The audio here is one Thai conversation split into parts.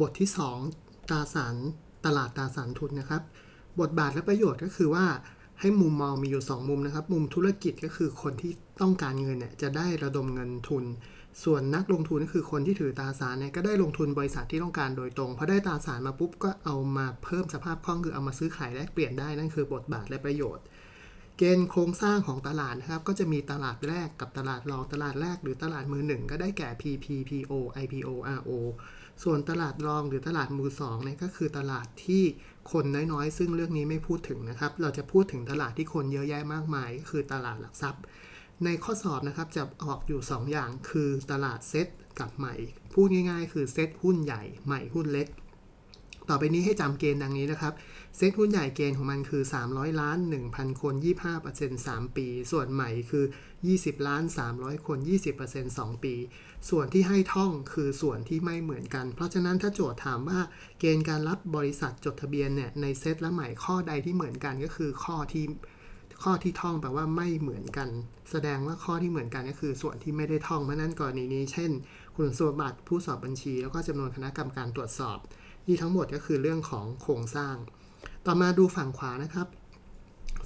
บทที่ 2ตราสารตลาดตราสารทุนนะครับ บทบาทและประโยชน์ก็คือว่าให้มุมมองมีอยู่ 2 มุมนะครับ มุมธุรกิจก็คือคนที่ต้องการเงินเนี่ยจะได้ระดมเงินทุน ส่วนนักลงทุนก็คือคนที่ถือตราสารเนี่ยก็ได้ลงทุนบริษัทที่ต้องการโดยตรงพอได้ตราสารมาปุ๊บก็เอามาเพิ่มสภาพคล่องคือเอามาซื้อขายแลกเปลี่ยนได้นั่นคือบทบาทและประโยชน์ เกณฑ์โครงสร้างของตลาดนะครับก็จะมีตลาดแรกกับตลาดรองตลาดแรกหรือตลาดมือหนึ่งก็ได้แก่ PP PO IPO RO ส่วนตลาดรองหรือตลาดมือสองเนี่ยก็คือตลาดที่คนน้อยๆ ซึ่งเรื่องนี้ไม่พูดถึงนะครับ เราจะพูดถึงตลาดที่คนเยอะแยะมากมาย ก็คือตลาดหลักทรัพย์ ในข้อสอบนะครับจะออกอยู่ 2 อย่างคือตลาดเซ็ตกับใหม่ พูดง่าย ๆ คือเซ็ตหุ้นใหญ่ใหม่หุ้นเล็ก ต่อไปนี้ให้จำเกณฑ์ดังนี้นะครับ เซ็ตหุ้นใหญ่เกณฑ์ของมันคือ 300 ล้าน 1,000 คน 25% 3 ปี ส่วนใหม่คือ 20 ล้าน 300 คน 20% 2 ปี ส่วนที่ให้ท่องคือส่วนที่ไม่เหมือนกัน เพราะฉะนั้นถ้าโจทย์ถามว่าเกณฑ์การรับบริษัทจดทะเบียนเนี่ยในเซ็ตและใหม่ข้อใดที่เหมือนกันก็คือข้อที่ข้อที่ท่องแปลว่าไม่เหมือนกัน แสดงว่าข้อที่เหมือนกันก็คือส่วนที่ไม่ได้ท่องเพราะนั้นกรณีนี้ เช่น คุณสมบัติผู้สอบบัญชี แล้วก็จำนวนคณะกรรมการตรวจสอบ นี่ทั้งหมดก็คือเรื่องของโครงสร้าง ต่อมาดูฝั่งขวานะครับ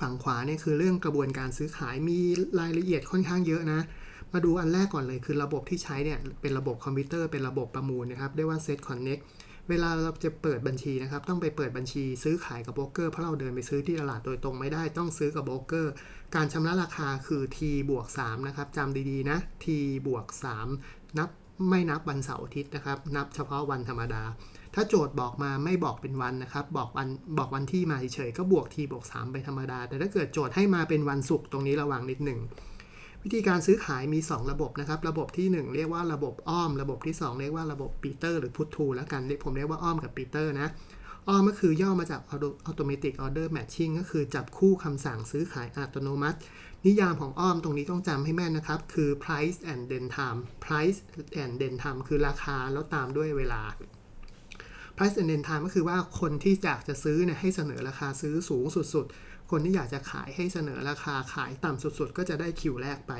ฝั่งขวาเนี่ยคือเรื่องกระบวนการซื้อขายมีรายละเอียดค่อนข้างเยอะนะ มาดูอันแรกก่อนเลยคือระบบที่ใช้เนี่ยเป็นระบบคอมพิวเตอร์เป็นระบบประมูลนะครับเรียกว่า Set Connect เวลาเราจะเปิดบัญชีนะครับ ต้องไปเปิดบัญชีซื้อขายกับโบรกเกอร์เพราะเราเดินไปซื้อที่ตลาดโดยตรงไม่ได้ต้องซื้อกับโบรกเกอร์ การชำระราคาคือ T บวก3นะครับจำดีๆนะ T บวก3นับ ไม่นับวันเสาร์อาทิตย์นะครับ นับเฉพาะวันธรรมดา ถ้าโจทย์บอกมาไม่บอกเป็นวันนะครับ บอกวันบอกวันที่มาเฉยๆก็บวกทีบวก3ไปธรรมดา แต่ถ้าเกิดโจทย์ให้มาเป็นวันศุกร์ตรงนี้ระวังนิดหนึ่งวิธีการซื้อขายมี 2 ระบบนะครับ ระบบที่ 1 เรียกว่าระบบอ้อม ระบบที่ 2 เรียกว่าระบบปีเตอร์หรือพุททูแล้วกันผมเรียกว่าอ้อมกับปีเตอร์นะ อ้อมก็คือย่อมาจาก automatic order matching ก็คือจับคู่คำสั่งซื้อขายอัตโนมัติ นิยามของอ้อมตรงนี้ต้องจำให้แม่นนะครับ คือ price and then time price and then time คือราคาแล้วตามด้วยเวลา price and then time ก็คือว่าคนที่อยากจะซื้อเนี่ยให้เสนอราคาซื้อสูงสุดๆ คนที่อยากจะขายให้เสนอราคาขายต่ำสุดๆ ก็จะได้คิวแรกไป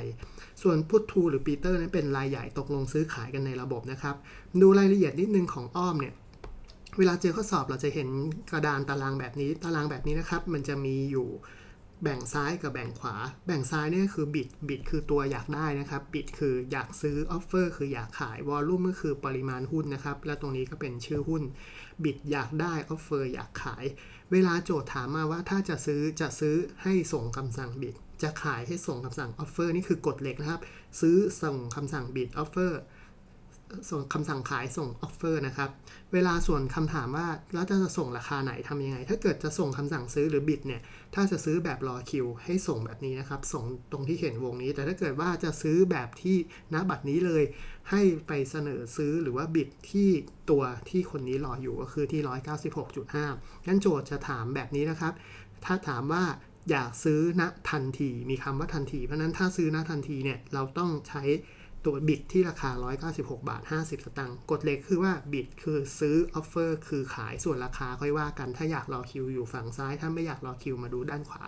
ส่วนพุททูหรือปีเตอร์นั้นเป็นรายใหญ่ตกลงซื้อขายกันในระบบนะครับ ดูรายละเอียดนิดนึงของอ้อมเนี่ย เวลาเจอข้อสอบเราจะเห็นกระดานตารางแบบนี้ ตารางแบบนี้นะครับ มันจะมีอยู่แบ่งซ้ายกับแบ่งขวา แบ่งซ้ายนี่คือบิดบิดคือตัวอยากได้นะครับ บิดคืออยากซื้อออฟเฟอร์คืออยากขายวอลลุ่มก็คือปริมาณหุ้นนะครับ และตรงนี้ก็เป็นชื่อหุ้น บิดอยากได้ออฟเฟอร์อยากขาย เวลาโจทย์ถามมาว่าถ้าจะซื้อจะซื้อให้ส่งคำสั่งบิด จะขายให้ส่งคำสั่งออฟเฟอร์นี่คือกฎเหล็กนะครับ ซื้อส่งคำสั่งบิดออฟเฟอร์ ส่งคำสั่งขายส่งออฟเฟอร์นะครับ เวลาส่วนคำถามว่าแล้วจะส่งราคาไหนทำยังไง ถ้าเกิดจะส่งคำสั่งซื้อหรือบิดเนี่ย ถ้าจะซื้อแบบรอคิวให้ส่งแบบนี้นะครับ ส่งตรงที่เห็นวงนี้ แต่ถ้าเกิดว่าจะซื้อแบบที่ณบัตรนี้เลย ให้ไปเสนอซื้อหรือว่าบิดที่ตัวที่คนนี้รออยู่ก็คือที่ 196.5งั้นโจทย์จะถามแบบนี้นะครับ ถ้าถามว่าอยากซื้อณทันที มีคำว่าทันที เพราะนั้นถ้าซื้อณทันทีเนี่ยเราต้องใช้ ตัวบิดที่ราคา 196 บาท 50 สตางค์กฎเหล็กคือว่าบิดคือซื้อออฟเฟอร์คือขายส่วนราคาค่อยว่ากันถ้าอยากรอคิวอยู่ฝั่งซ้าย ถ้าไม่อยากรอคิวมาดูด้านขวา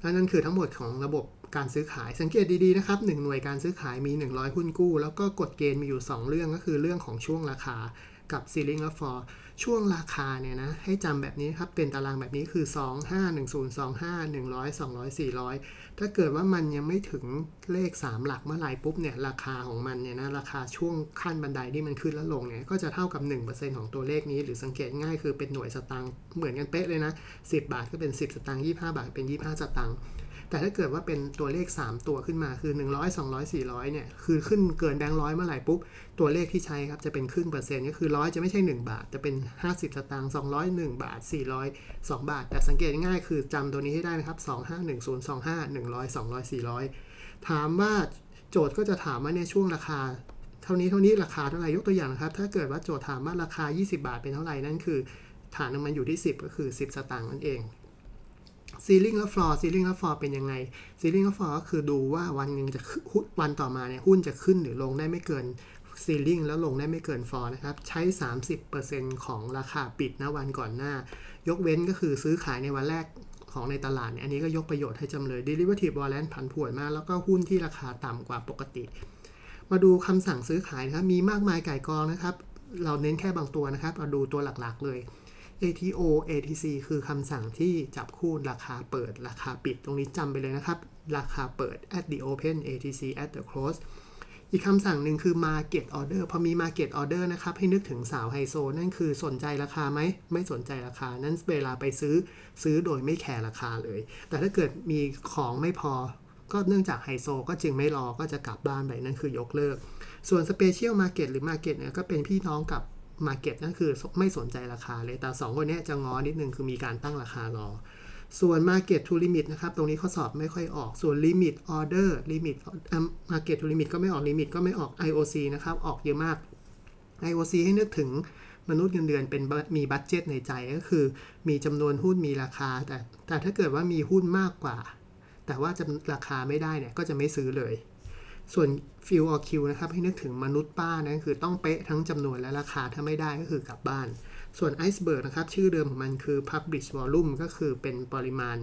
และนั่นคือทั้งหมดของระบบการซื้อขายสังเกตดีๆนะครับ 1 หน่วยการซื้อขายมี 100 หุ้นกู้ แล้วก็กฎเกณฑ์มีอยู่ 2 เรื่องก็คือเรื่องของช่วงราคา กับ ceiling และ floor ช่วงราคาเนี่ยนะ ให้จำแบบนี้ครับ เป็นตารางแบบนี้คือ 2 5 1 0 2 5 100 200 400 ถ้าเกิดว่ามันยังไม่ถึงเลข 3 หลักเมื่อไหร่ปุ๊บเนี่ย ราคาของมันเนี่ยนะ ราคาช่วงขั้นบันไดที่มันขึ้นแล้วลงเนี่ย ก็จะเท่ากับ 1%ของตัวเลขนี้ หรือสังเกตง่ายคือเป็นหน่วยสตางค์เหมือนกันเป๊ะเลยนะ 10 บาทก็เป็น 10 สตางค์25 บาทเป็น 25 สตางค์ แต่ถ้าเกิดว่าเป็นตัวเลข 3 ตัวขึ้นมาคือ 100 200 400เนี่ยคือขึ้นเกินแบงค์ร้อยเมื่อไหร่ปุ๊บ ตัวเลขที่ใช้ครับจะเป็นครึ่งเปอร์เซ็นต์ก็คือร้อยจะไม่ใช่ 1 บาท จะเป็น 50 สตางค์200 1บาท 400 2 บาท แต่สังเกตง่ายคือจำตัวนี้ให้ได้นะครับ 251025 100 200 400 ถามว่าโจทย์ก็จะถามว่าเนี่ยช่วงราคาเท่านี้เท่านี้ราคาเท่าไหร่ยกตัวอย่างนะครับ ถ้าเกิดว่าโจทย์ถามว่าราคา 20 บาทเป็นเท่าไหร่นั่นคือ ฐานน้ำมันอยู่ที่ 10 ก็คือ 10 สตางค์นั่นเอง ซีลิงและฟลอร์ซีลิงและฟลอร์เป็นยังไงซีลิงและฟลอร์ก็คือดูว่าวันหนึ่งจะวันต่อมาเนี่ยหุ้นจะขึ้นหรือลงได้ไม่เกินซีลิงแล้วลงได้ไม่เกินฟลอร์นะครับ ใช้ 30%ของราคาปิดณวันก่อนหน้า ยกเว้นก็คือซื้อขายในวันแรกของในตลาดเนี่ยอันนี้ก็ยกประโยชน์ให้จำเลย derivative warrant ผันผวนมาก แล้วก็หุ้นที่ราคาต่ำกว่าปกติ มาดูคำสั่งซื้อขายนะครับ มีมากมายไก่กองนะครับ เราเน้นแค่บางตัวนะครับ เราดูตัวหลักๆเลย ATO ATC คือคำสั่งที่จับคู่ราคาเปิด ราคาปิดตรงนี้จำไปเลยนะครับ ราคาเปิด at the open ATC at the close อีกคำสั่งหนึ่งคือ market order พอมี market order นะครับ ให้นึกถึงสาวไฮโซ นั่นคือสนใจราคาไหม ไม่สนใจราคา นั่นเวลาไปซื้อซื้อโดยไม่แคร์ราคาเลย แต่ถ้าเกิดมีของไม่พอ ก็เนื่องจากไฮโซ ก็จึงไม่รอก็จะกลับบ้านไปนั่นคือยกเลิก ส่วน special market หรือ market เนี่ยก็เป็นพี่น้องกับ market นั่นคือไม่สนใจราคาเลย แต่2คนนี้จะง้อนิดนึงคือมีการตั้งราคารอ ส่วน market to limit นะครับ ตรงนี้ข้อสอบไม่ค่อยออก ส่วน limit order limit market to limit ก็ไม่ออก limit ก็ไม่ออก IOC นะครับ ออกเยอะมาก IOC ให้นึกถึงมนุษย์เงินเดือนเป็นมีบัตเจตในใจก็คือ มีจำนวนหุ้นมีราคา แต่แต่ถ้าเกิดว่ามีหุ้นมากกว่า แต่ว่าจะราคาไม่ได้เนี่ยก็จะไม่ซื้อเลย ส่วน Fuel or Q นะครับ ให้นึกถึงมนุษย์ป้านะคือต้องเป๊ะทั้งจำนวนและราคาถ้าไม่ได้ก็คือกลับบ้าน ส่วน Iceberg นะครับ ชื่อเดิมของมันคือ Publish Volume ก็คือเป็นปริมาณ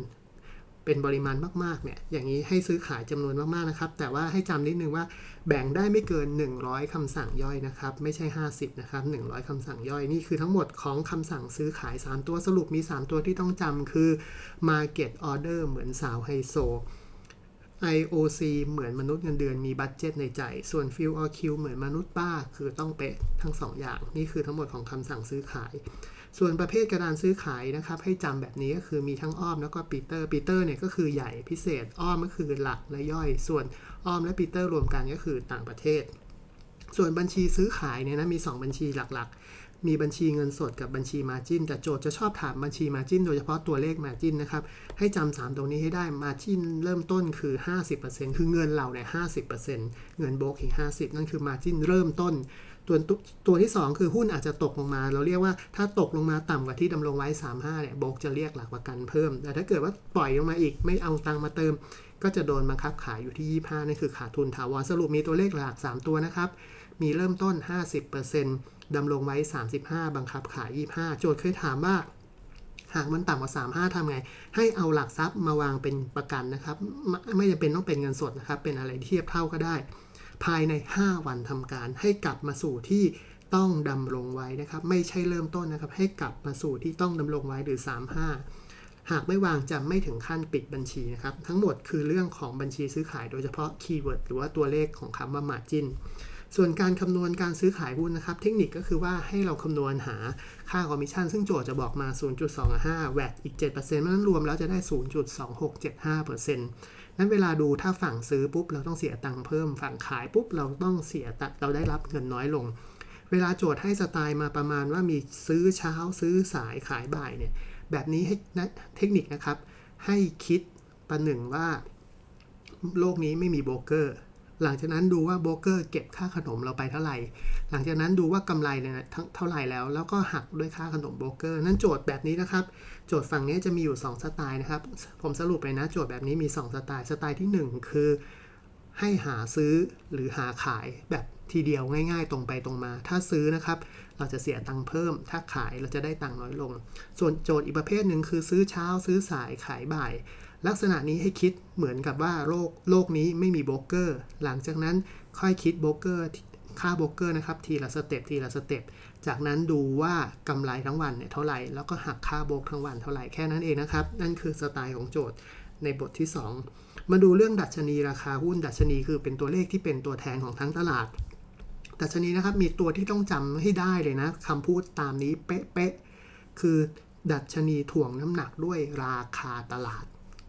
เป็นปริมาณมากๆเนี่ย อย่างนี้ให้ซื้อขายจำนวนมากๆนะครับ แต่ว่าให้จำนิดนึงว่าแบ่งได้ไม่เกิน 100คำสั่งย่อยนะครับ ไม่ใช่ 50 นะครับ 100คำสั่งย่อยนี่คือทั้งหมดของคำสั่งซื้อขาย 3 ตัวสรุปมี 3 ตัวที่ต้องจำคือ Market Order เหมือนสาวไฮโซ IOC เหมือนมนุษย์เงินเดือนมีบัตเจตในใจ ส่วน Fuel or Q เหมือนมนุษย์ป้า คือต้องเป๊ะทั้ง2อย่าง นี่คือทั้งหมดของคำสั่งซื้อขาย ส่วนประเภทกระดานซื้อขายนะครับ ให้จำแบบนี้ก็คือมีทั้งอ้อมแล้วก็ปีเตอร์ ปีเตอร์เนี่ยก็คือใหญ่พิเศษ อ้อมก็คือหลักและย่อย ส่วนอ้อมและปีเตอร์รวมกันก็คือต่างประเทศ ส่วนบัญชีซื้อขายเนี่ยนะมี 2 บัญชีหลักๆ มีบัญชีเงินสดกับบัญชีมาจินแต่โจทย์จะชอบถามบัญชีมาจินโดยเฉพาะตัวเลขมาจินนะครับ ให้จำสามตรงนี้ให้ได้มาจินเริ่มต้นคือ 50%คือเงินเราเนี่ย50%เงินโบกอีก 50 นั่นคือมาจินเริ่มต้นตัวตัวที่ 2 คือหุ้นอาจจะตกลงมา เราเรียกว่าถ้าตกลงมาต่ำกว่าที่ดำรงไว้ 35เนี่ยโบกจะเรียกหลักประกันเพิ่ม แต่ถ้าเกิดว่าปล่อยลงมาอีกไม่เอาตังค์มาเติม ก็จะโดนบังคับขายอยู่ที่ 25นั่นคือขาดทุนถาวรสรุปมีตัวเลขหลัก 3 ตัวนะครับ มีเริ่มต้น 50% ดำรงไว้ 35 บังคับขาย 25 โจทย์เคยถามว่า หากมันต่ำกว่า 35ทำไง ให้เอาหลักทรัพย์มาวางเป็นประกันนะครับ ไม่จำเป็นต้องเป็นเงินสดนะครับ เป็นอะไรเทียบเท่าก็ได้ ภายใน 5 วันทำการให้กลับมาสู่ที่ต้องดำรงไว้นะครับ ไม่ใช่เริ่มต้นนะครับ ให้กลับมาสู่ที่ต้องดำรงไว้หรือ 35 หากไม่วางจะไม่ถึงขั้นปิดบัญชีนะครับ ทั้งหมดคือเรื่องของบัญชีซื้อขายโดยเฉพาะคีย์เวิร์ดหรือว่าตัวเลขของคำว่า margin ส่วนการคำนวณการซื้อขายหุ้นนะครับ เทคนิคก็คือว่าให้เราคำนวณหาค่าคอมมิชชั่น ซึ่งโจทย์จะบอกมา 0.25 แวดอีก 7%เพราะฉะนั้นรวมแล้วจะได้ 0.2675%นั้นเวลาดูถ้าฝั่งซื้อปุ๊บเราต้องเสียตังค์เพิ่ม ฝั่งขายปุ๊บเราต้องเสียตัเราได้รับเงินน้อยลง เวลาโจทย์ให้สไตล์มาประมาณว่ามีซื้อเช้าซื้อสายขายบ่ายเนี่ย แบบนี้ให้นะเทคนิคนะครับ ให้คิดประหนึ่งว่าโลกนี้ไม่มีโบรกเกอร์ หลังจากนั้นดูว่าโบรกเกอร์เก็บค่าขนมเราไปเท่าไหร่ หลังจากนั้นดูว่ากำไรเนี่ยเท่าไหร่แล้ว แล้วก็หักด้วยค่าขนมโบรกเกอร์นั่นโจทย์แบบนี้นะครับ โจทย์ฝั่งนี้จะมีอยู่ 2 สไตล์นะครับ ผมสรุปไปนะ โจทย์แบบนี้มี 2 สไตล์ สไตล์ที่ 1 คือ ให้หาซื้อหรือหาขายแบบทีเดียวง่าย ๆ ตรงไปตรงมา ถ้าซื้อนะครับ เราจะเสียตังค์เพิ่ม ถ้าขายเราจะได้ตังค์น้อยลง ส่วนโจทย์อีกประเภทหนึ่งคือซื้อเช้าซื้อสายขายบ่าย ลักษณะนี้ให้คิดเหมือนกับว่าโลกโลกนี้ไม่มีโบรกเกอร์ หลังจากนั้นค่อยคิดโบรกเกอร์ค่าโบรกเกอร์นะครับทีละสเต็ปทีละสเต็ป จากนั้นดูว่ากำไรทั้งวันเนี่ยเท่าไหร่ แล้วก็หักค่าโบรกทั้งวันเท่าไหร่แค่นั้นเองนะครับ นั่นคือสไตล์ของโจทย์ในบทที่ 2 มาดูเรื่องดัชนีราคาหุ้นดัชนีคือเป็นตัวเลขที่เป็นตัวแทนของทั้งตลาด ดัชนีนะครับมีตัวที่ต้องจำให้ได้เลยนะคำพูดตามนี้เป๊ะๆคือดัชนีถ่วงน้ำหนักด้วยราคาตลาด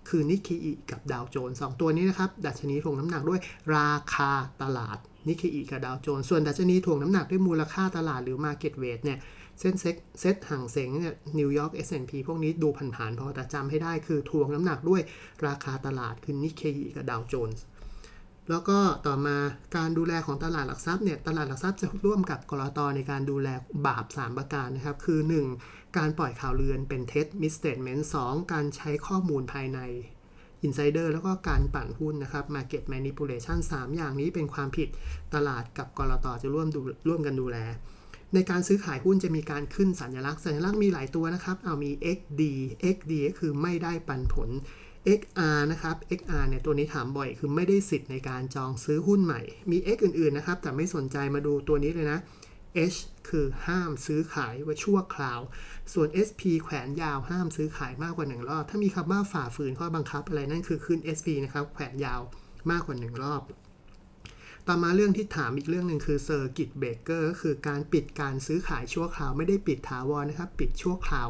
คือนิกเคอิกับดาวโจนส์สองตัวนี้นะครับดัชนีทวงน้ำหนักด้วยราคาตลาดนิกเคอิกับดาวโจนส์ส่วนดัชนีทวงน้ำหนักด้วยมูลค่าตลาดหรือ Market Weight เนี่ยเส้นเซ็ตเซ็ตห่างเสงเนี่ยนิวยอร์ก S&P พวกนี้ดูผ่านๆพอแต่จำให้ได้คือทวงน้ำหนักด้วยราคาตลาดคือนิกเคอิกับดาวโจนส์ แล้วก็ต่อมาการดูแลของตลาดหลักทรัพย์เนี่ยตลาดหลักทรัพย์จะร่วมกับกรอตในการดูแลบาป 3 ประการนะครับ คือ 1. การปล่อยข่าวเลือนเป็นเท็จ misstatement 2. การใช้ข้อมูลภายใน insider แล้วก็การปั่นหุ้นนะครับ market manipulation 3 อย่างนี้เป็นความผิดตลาดกับกรอตจะร่วมดูร่วมกันดูแล ในการซื้อขายหุ้นจะมีการขึ้นสัญลักษณ์ สัญลักษณ์มีหลายตัวนะครับ เอามี XD XD ก็คือไม่ได้ปันผล XR นะครับ XR เนี่ยตัวนี้ถามบ่อยคือไม่ได้สิทธิ์ในการจองซื้อหุ้นใหม่ มี X อื่นๆนะครับ แต่ไม่สนใจมาดูตัวนี้เลยนะ H คือห้ามซื้อขายไว้ชั่วคราว ส่วน SP แขวนยาวห้ามซื้อขายมากกว่าหนึ่งรอบ ถ้ามีคำว่าฝ่าฝืนข้อบังคับอะไรนั่นคือขึ้น SP นะครับ แขวนยาวมากกว่าหนึ่งรอบ ต่อมาเรื่องที่ถามอีกเรื่องหนึ่งคือเซอร์กิตเบรกเกอร์ก็คือการปิดการซื้อขายชั่วคราว ไม่ได้ปิดถาวรนะครับ ปิดชั่วคราว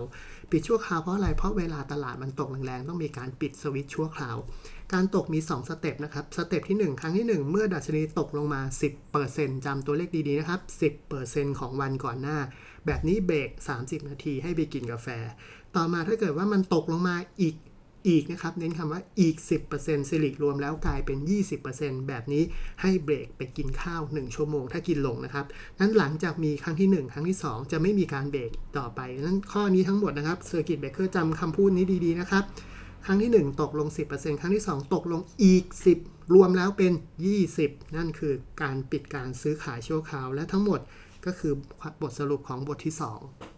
ปิดชั่วคราวเพราะอะไรเพราะเวลาตลาดมันตกแรงๆต้องมีการปิดสวิตช์ชั่วคราว การตกมี 2 สเต็ปนะครับสเต็ปที่ 1 ครั้งที่ 1 เมื่อดัชนีตกลงมา 10%จำตัวเลขดีๆนะครับ 10%ของวันก่อนหน้า แบบนี้เบรก 30 นาทีให้ไปกินกาแฟ ต่อมาถ้าเกิดว่ามันตกลงมาอีก อีกนะครับ เน้นคำว่าอีก 10%สิริรวมแล้วกลายเป็น 20%แบบนี้ให้เบรกไปกินข้าว 1 ชั่วโมง ถ้ากินลงนะครับ นั้นหลังจากมีครั้งที่ 1 ครั้งที่ 2 จะไม่มีการเบรกต่อไป นั้นข้อนี้ทั้งหมดนะครับเซอร์กิตเบรกเกอร์จำคำพูดนี้ดีๆนะครับ ครั้งที่ 1 ตกลง 10%ครั้งที่ 2 ตกลงอีก 10 รวมแล้วเป็น 20 นั่นคือการปิดการซื้อขายชั่วคราวและทั้งหมดก็คือบทสรุปของบทที่ 2